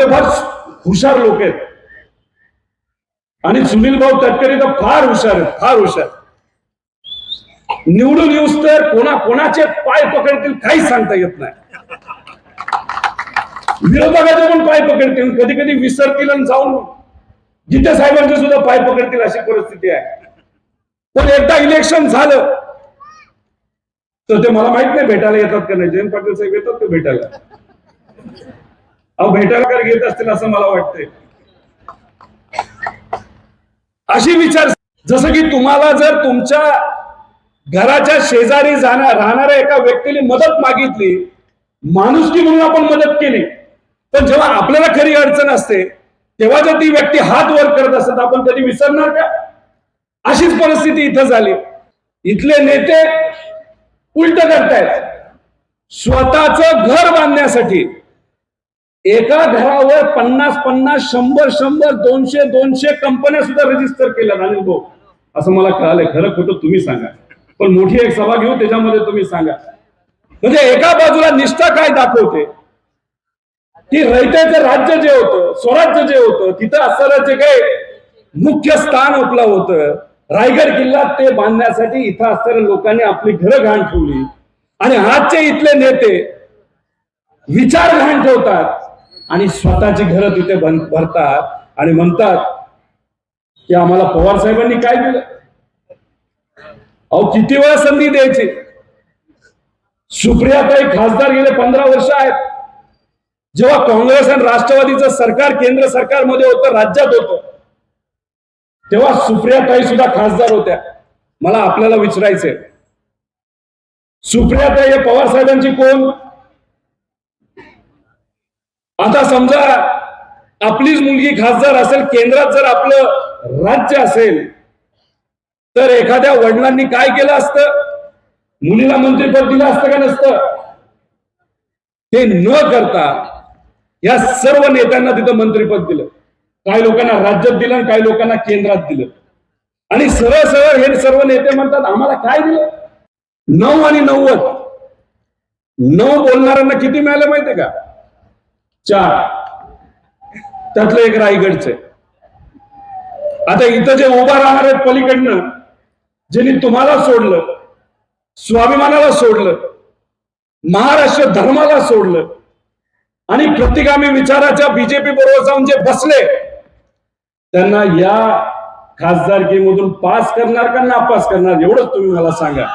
ते फार हुशार लोक आहेत. आणि सुनील भाऊ तटकरे तर फार हुशार आहेत फार हुशार निवडून येऊस तर कोणा कोणाचे पाय पकडतील काहीच सांगता येत नाही. विरोधकाचे पण पाय पकडतील कधी कधी विसरतील आणि जाऊन जिथे साहेबांचे सुद्धा पाय पकडतील अशी परिस्थिती आहे. पण एकदा इलेक्शन झालं तर ते मला माहीत नाही भेटायला येतात का नाही. जयंत पाटील साहेब येतात का भेटायला? अहो भेटायला घेत असतील असं मला वाटतंय. अशी विचार जसं की तुम्हाला जर तुमच्या घराच्या शेजारी जाणार राहणाऱ्या एका व्यक्तीने मदत मागितली माणुसकी म्हणून आपण मदत केली पण जेव्हा आपल्याला खरी अडचण असते तेव्हा जर ती व्यक्ती हात वर करत असत आपण कधी विसरणार का? अशीच परिस्थिती इथं झाली. इथले नेते उलट करतायत. स्वतःच घर बांधण्यासाठी एका घरावर पन्नास पन्नास शंभर शंभर दोनशे दोनशे कंपन्या सुद्धा रजिस्टर केल्या अनिल भाऊ. असं मला कळालंय. खरं खोटं तुम्ही सांगा. पण मोठी एक सभा घेऊ त्याच्यामध्ये तुम्ही सांगा. म्हणजे एका बाजूला निष्ठा काय दाखवते? की रयतेचं राज्य जे होतं स्वराज्य जे होतं तिथं असणारं जे काही मुख्य स्थान आपलं होतं रायगड किल्ला ते बांधण्यासाठी इथं असणाऱ्या लोकांनी आपली घरं घाण ठेवली. आणि आजचे इथले नेते विचार घाण ठेवतात. आणि स्वतःची घरं तिथे भरतात आणि म्हणतात की आम्हाला पवार साहेबांनी काय दिलं? अहो किती वेळा संधी द्यायची? सुप्रियाताई खासदार गेले पंधरा वर्ष आहेत. जेव्हा काँग्रेस आणि राष्ट्रवादीचं सरकार केंद्र सरकारमध्ये होतं राज्यात होतं तेव्हा सुप्रियाताई सुद्धा खासदार होत्या. मला आपल्याला विचारायचंय. सुप्रियाताई हे पवार साहेबांची कोण? आता समजा आपलीच मुलगी खासदार असेल केंद्रात जर आपलं राज्य असेल तर एखाद्या वडिलांनी काय केलं असतं? मुलीला मंत्रीपद दिलं असतं का नसतं? ते न करता या सर्व नेत्यांना तिथं मंत्रीपद दिलं. काही लोकांना राज्यात दिलं आणि काही लोकांना केंद्रात दिलं. आणि सरळ सरळ हे सर्व नेते म्हणतात आम्हाला काय दिलं? नऊ आणि नव्वद. नऊ बोलणाऱ्यांना किती मिळालं माहितीये का? चार. त्यातलं एक रायगडचं आता इथं जे उभा राहणार आहेत पलीकडनं ज्यांनी तुम्हाला सोडलं स्वाभिमानाला सोडलं महाराष्ट्र धर्माला सोडलं आणि प्रतिगामी विचाराच्या बीजेपी बरोबर जाऊन जे बसले त्यांना या खासदारकीमधून पास करणार का नापास करणार एवढंच तुम्ही मला सांगा.